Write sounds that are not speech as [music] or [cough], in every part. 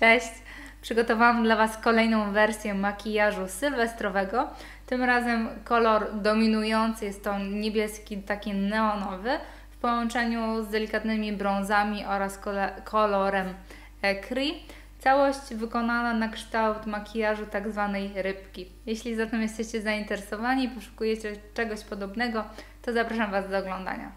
Cześć! Przygotowałam dla Was kolejną wersję makijażu sylwestrowego. Tym razem kolor dominujący jest to niebieski, taki neonowy w połączeniu z delikatnymi brązami oraz kolorem Ecri. Całość wykonana na kształt makijażu tak zwanej rybki. Jeśli zatem jesteście zainteresowani i poszukujecie czegoś podobnego, to zapraszam Was do oglądania.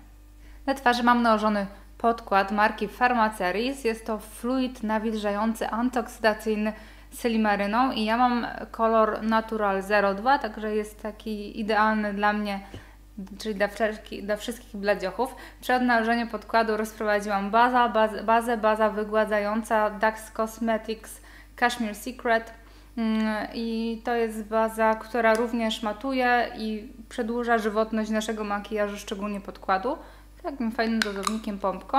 Na twarzy mam nałożony podkład marki Pharmaceris. Jest to fluid nawilżający, antyoksydacyjny silimaryną i ja mam kolor Natural 02, także jest taki idealny dla mnie, czyli dla, dla wszystkich bladziochów. Przed nałożeniem podkładu rozprowadziłam baza, baz, bazę, baza wygładzająca Dax Cosmetics Cashmere Secret mm, i to jest baza, która również matuje i przedłuża żywotność naszego makijażu, szczególnie podkładu takim fajnym dozownikiem pompką.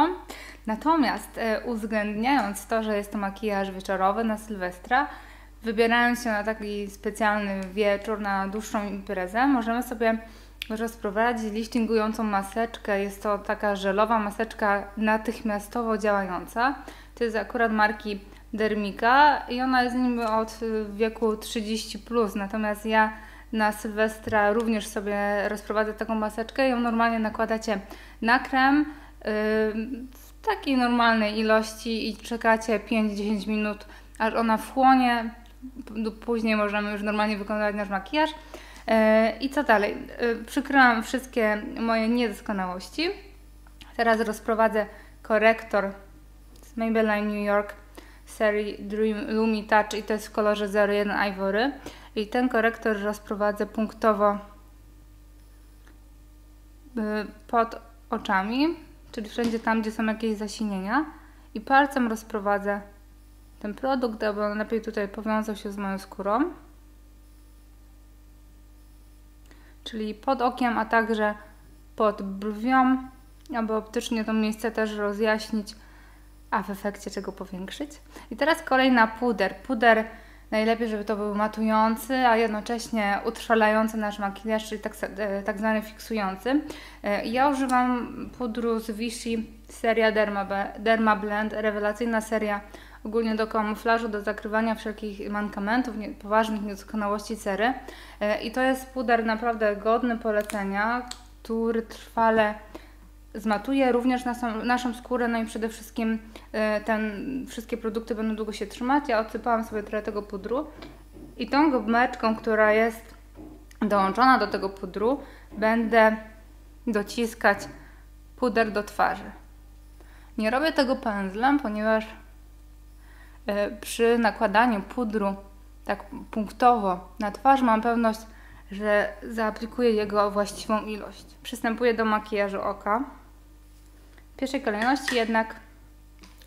Natomiast e, uwzględniając to, że jest to makijaż wieczorowy na Sylwestra, wybierając się na taki specjalny wieczór, na dłuższą imprezę, możemy sobie rozprowadzić liftingującą maseczkę. Jest to taka żelowa maseczka natychmiastowo działająca. To jest akurat marki Dermika i ona jest niby od wieku 30+, plus, natomiast ja na Sylwestra również sobie rozprowadzę taką maseczkę. Ją normalnie nakładacie na krem yy, w takiej normalnej ilości i czekacie 5-10 minut, aż ona wchłonie. Później możemy już normalnie wykonywać nasz makijaż. Yy, I co dalej? Yy, przykryłam wszystkie moje niedoskonałości. Teraz rozprowadzę korektor z Maybelline New York serii Dream Lumi Touch i to jest w kolorze 01 Ivory. I ten korektor rozprowadzę punktowo y, pod oczami, czyli wszędzie tam, gdzie są jakieś zasinienia i palcem rozprowadzę ten produkt, aby on lepiej tutaj powiązał się z moją skórą. Czyli pod okiem, a także pod brwią, aby optycznie to miejsce też rozjaśnić, a w efekcie czego powiększyć. I teraz kolejna puder. Puder Najlepiej, żeby to był matujący, a jednocześnie utrwalający nasz makijaż, czyli tak, e, tak zwany fiksujący. E, ja używam pudru z Vichy, seria Derma, Derma Blend, rewelacyjna seria ogólnie do kamuflażu, do zakrywania wszelkich mankamentów, nie, poważnych niedoskonałości cery. E, I to jest puder naprawdę godny polecenia, który trwale zmatuje również naszą, naszą skórę, no i przede wszystkim e, ten, wszystkie produkty będą długo się trzymać. Ja odsypałam sobie trochę tego pudru i tą gumeczką, która jest dołączona do tego pudru, będę dociskać puder do twarzy. Nie robię tego pędzlem, ponieważ e, przy nakładaniu pudru tak punktowo na twarz mam pewność, że zaaplikuję jego właściwą ilość. Przystępuję do makijażu oka. Pierwszej kolejności jednak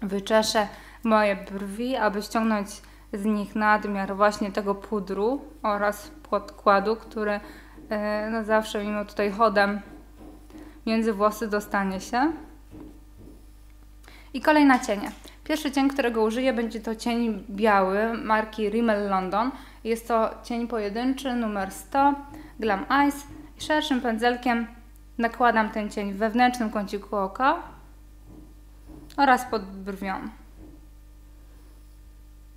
wyczeszę moje brwi, aby ściągnąć z nich nadmiar właśnie tego pudru oraz podkładu, który e, no zawsze mimo tutaj chodem między włosy dostanie się. I kolejna cienie. Pierwszy cień, którego użyję, będzie to cień biały marki Rimmel London. Jest to cień pojedynczy numer 100 Glam Eyes i szerszym pędzelkiem nakładam ten cień w wewnętrznym kąciku oka oraz pod brwią.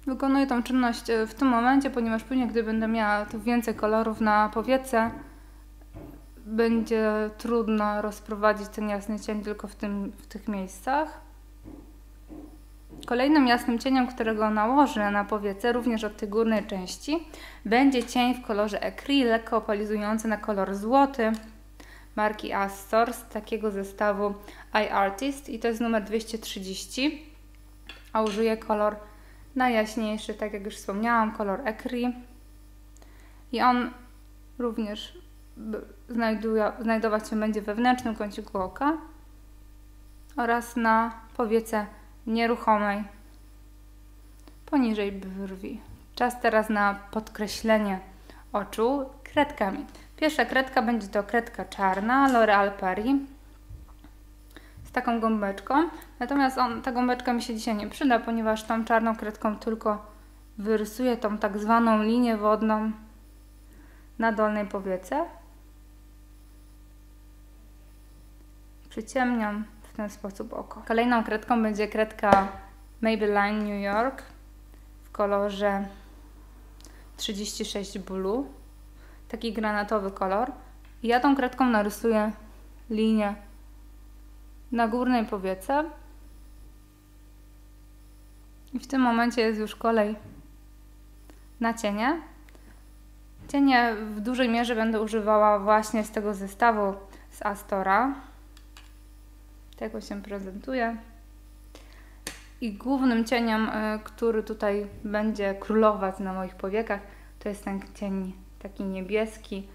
Wykonuję tą czynność e, w tym momencie, ponieważ później, gdy będę miała tu więcej kolorów na powiece, będzie trudno rozprowadzić ten jasny cień tylko w, tym, w tych miejscach. Kolejnym jasnym cieniem, którego nałożę na powiece, również od tej górnej części, będzie cień w kolorze Ecri, lekko opalizujący na kolor złoty marki Astor z takiego zestawu iArtist i to jest numer 230, a użyję kolor najjaśniejszy, tak jak już wspomniałam, kolor Ecri i on również znajduje, znajdować się będzie w wewnętrznym kąciku oka oraz na powiece nieruchomej poniżej brwi. Czas teraz na podkreślenie oczu kredkami. Pierwsza kredka będzie to kredka czarna L'Oreal Paris z taką gąbeczką. Natomiast on, ta gąbeczka mi się dzisiaj nie przyda, ponieważ tą czarną kredką tylko wyrysuję tą tak zwaną linię wodną na dolnej powiece. Przyciemniam w ten sposób oko. Kolejną kredką będzie kredka Maybelline New York w kolorze 36 Blue. Taki granatowy kolor. I ja tą kredką narysuję linię na górnej powiece. I w tym momencie jest już kolej na cienie. Cienie w dużej mierze będę używała właśnie z tego zestawu z Astora. Tego się prezentuje. I głównym cieniem, y, który tutaj będzie królować na moich powiekach, to jest ten cień taki niebieski.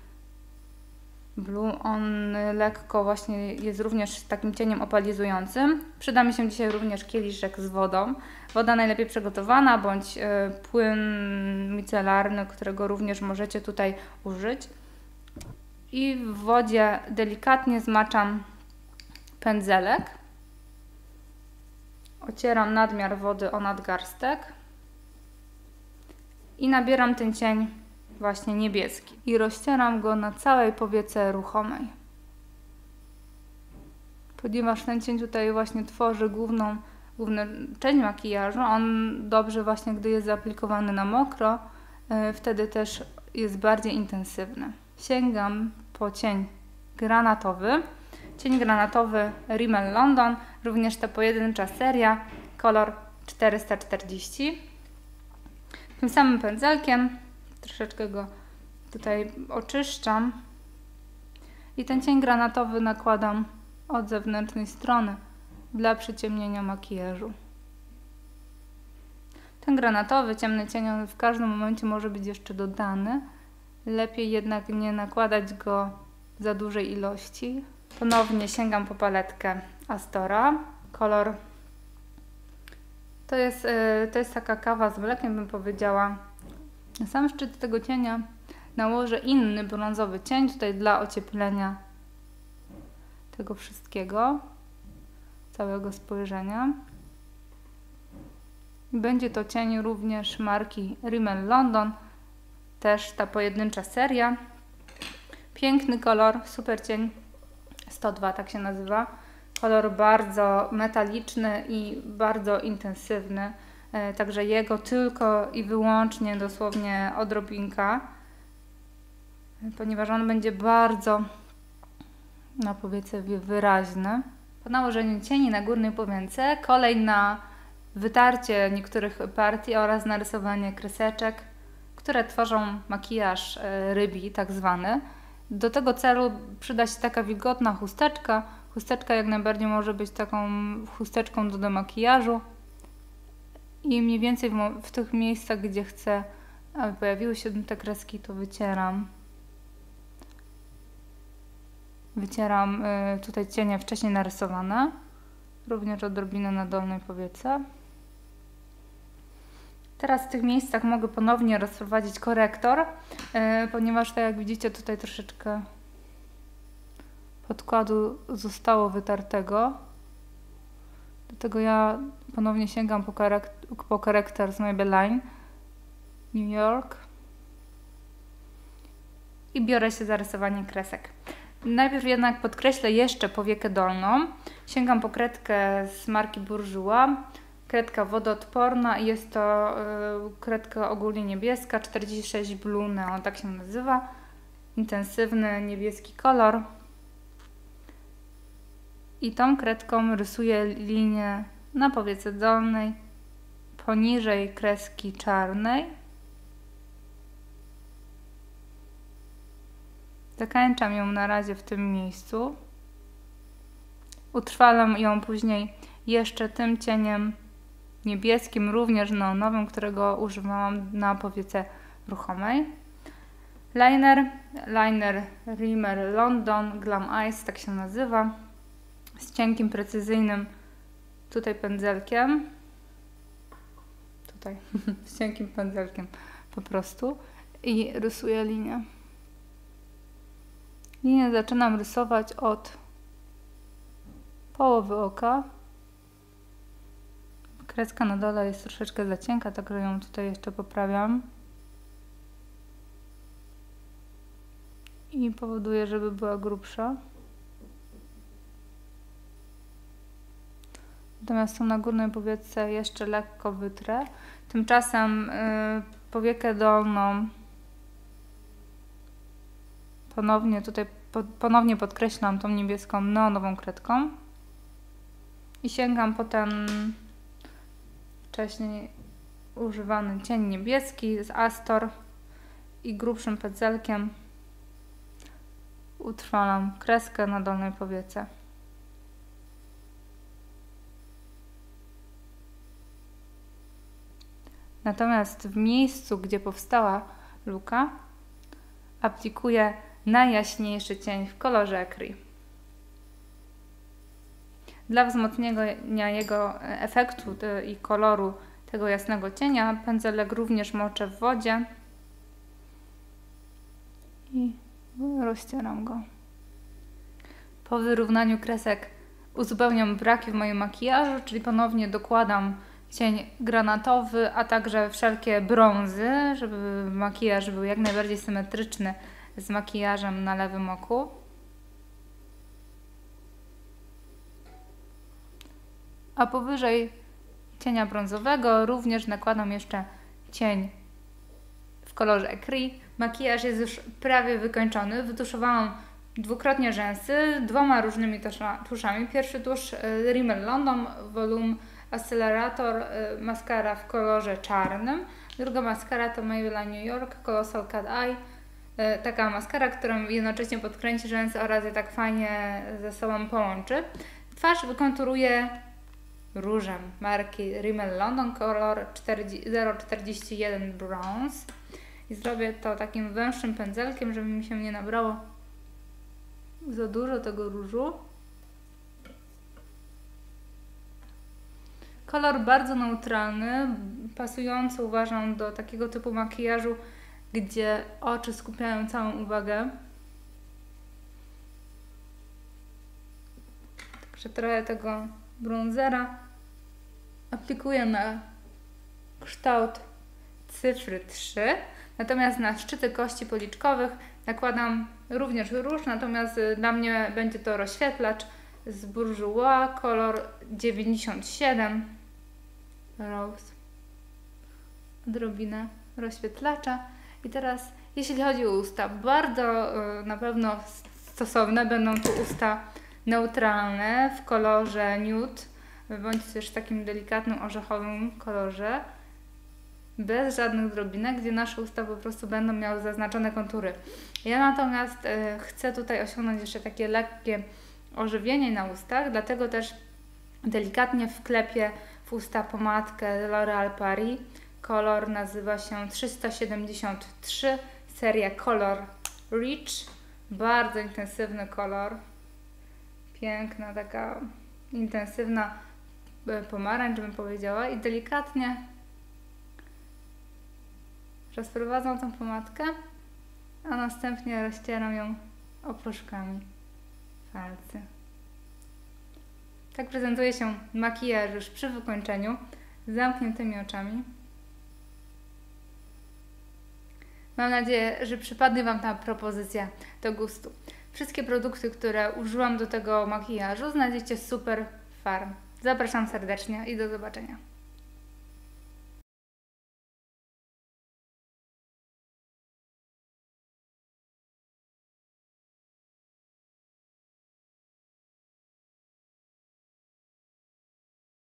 Blue, on lekko właśnie jest również takim cieniem opalizującym. Przyda mi się dzisiaj również kieliszek z wodą. Woda najlepiej przygotowana, bądź y, płyn micelarny, którego również możecie tutaj użyć. I w wodzie delikatnie zmaczam pędzelek. Ocieram nadmiar wody o nadgarstek. I nabieram ten cień właśnie niebieski. I rozcieram go na całej powiece ruchomej. Ponieważ ten cień tutaj właśnie tworzy główną, główny część makijażu, on dobrze właśnie, gdy jest zaaplikowany na mokro, yy, wtedy też jest bardziej intensywny. Sięgam po cień granatowy. Cień granatowy Rimmel London, również ta pojedyncza seria, kolor 440. Tym samym pędzelkiem troszeczkę go tutaj oczyszczam i ten cień granatowy nakładam od zewnętrznej strony dla przyciemnienia makijażu. Ten granatowy, ciemny cień on w każdym momencie może być jeszcze dodany. Lepiej jednak nie nakładać go w za dużej ilości. Ponownie sięgam po paletkę Astora. Kolor to jest, yy, to jest taka kawa z mlekiem, bym powiedziała. Na sam szczyt tego cienia nałożę inny brązowy cień, tutaj dla ocieplenia tego wszystkiego, całego spojrzenia. Będzie to cień również marki Rimmel London, też ta pojedyncza seria. Piękny kolor, super cień, 102 tak się nazywa. Kolor bardzo metaliczny i bardzo intensywny. E, także jego tylko i wyłącznie dosłownie odrobinka, ponieważ on będzie bardzo na powiece wyraźny. Po nałożeniu cieni na górnej powięce kolej na wytarcie niektórych partii oraz narysowanie kreseczek, które tworzą makijaż e, rybi tak zwany. Do tego celu przyda się taka wilgotna chusteczka. Chusteczka jak najbardziej może być taką chusteczką do demakijażu, i mniej więcej w, w tych miejscach, gdzie chcę, aby pojawiły się te kreski, to wycieram. Wycieram y, tutaj cienie wcześniej narysowane, również odrobinę na dolnej powiece. Teraz w tych miejscach mogę ponownie rozprowadzić korektor, y, ponieważ tak jak widzicie tutaj troszeczkę podkładu zostało wytartego. Dlatego ja ponownie sięgam po, po charakter z Maybelline New York i biorę się za rysowanie kresek. Najpierw jednak podkreślę jeszcze powiekę dolną. Sięgam po kredkę z marki Bourjois. Kredka wodoodporna i jest to yy, kredka ogólnie niebieska, 46 Blue Neon, tak się nazywa. Intensywny niebieski kolor. I tą kredką rysuję linię na powiece dolnej, poniżej kreski czarnej. Zakończam ją na razie w tym miejscu. Utrwalam ją później jeszcze tym cieniem niebieskim, również neonowym, którego używałam na powiece ruchomej. Liner, liner Rimmer London Glam Ice, tak się nazywa, z cienkim, precyzyjnym tutaj pędzelkiem, tutaj [laughs] z cienkim pędzelkiem po prostu i rysuję linię. Linię zaczynam rysować od połowy oka. Kreska na dole jest troszeczkę za cienka, tak ją tutaj jeszcze poprawiam. I powoduję, żeby była grubsza. Natomiast tą na górnej powiece jeszcze lekko wytrę. Tymczasem y, powiekę dolną ponownie tutaj po, ponownie podkreślam tą niebieską neonową kredką i sięgam po ten wcześniej używany cień niebieski z Astor i grubszym pędzelkiem utrwalam kreskę na dolnej powiece. Natomiast w miejscu, gdzie powstała luka, aplikuję najjaśniejszy cień w kolorze Ecri. Dla wzmocnienia jego efektu i koloru tego jasnego cienia pędzelek również moczę w wodzie i rozcieram go. Po wyrównaniu kresek uzupełniam braki w moim makijażu, czyli ponownie dokładam cień granatowy, a także wszelkie brązy, żeby makijaż był jak najbardziej symetryczny z makijażem na lewym oku. A powyżej cienia brązowego również nakładam jeszcze cień w kolorze Ecri. Makijaż jest już prawie wykończony. Wytuszowałam dwukrotnie rzęsy dwoma różnymi tuszami. Pierwszy tusz y, Rimmel London Volume Accelerator y, maskara w kolorze czarnym. Druga maskara to Maybelline New York Colossal Cat Eye. Y, taka maskara, którą jednocześnie podkręci rzęsy oraz je tak fajnie ze sobą połączy. Twarz wykonturuję różem marki Rimmel London kolor 041 Bronze i zrobię to takim węższym pędzelkiem, żeby mi się nie nabrało za dużo tego różu. Kolor bardzo neutralny, pasujący uważam do takiego typu makijażu, gdzie oczy skupiają całą uwagę. Także trochę tego bronzera aplikuję na kształt cyfry 3. Natomiast na szczyty kości policzkowych nakładam również róż, natomiast dla mnie będzie to rozświetlacz z Bourjois, kolor 97 Rose. Odrobinę rozświetlacza. I teraz, jeśli chodzi o usta, bardzo y, na pewno stosowne będą tu usta neutralne w kolorze nude, bądź też takim delikatnym orzechowym kolorze bez żadnych drobinek, gdzie nasze usta po prostu będą miały zaznaczone kontury. Ja natomiast y, chcę tutaj osiągnąć jeszcze takie lekkie ożywienie na ustach, dlatego też delikatnie wklepię w usta pomadkę L'Oréal Paris. Kolor nazywa się 373, seria Color Rich. Bardzo intensywny kolor. Piękna, taka intensywna e, pomarańcz bym powiedziała i delikatnie rozprowadzam tą pomadkę, a następnie rozcieram ją opróżkami palcy. Tak prezentuje się makijaż już przy wykończeniu z zamkniętymi oczami. Mam nadzieję, że przypadnie Wam ta propozycja do gustu. Wszystkie produkty, które użyłam do tego makijażu znajdziecie super farm. Zapraszam serdecznie i do zobaczenia.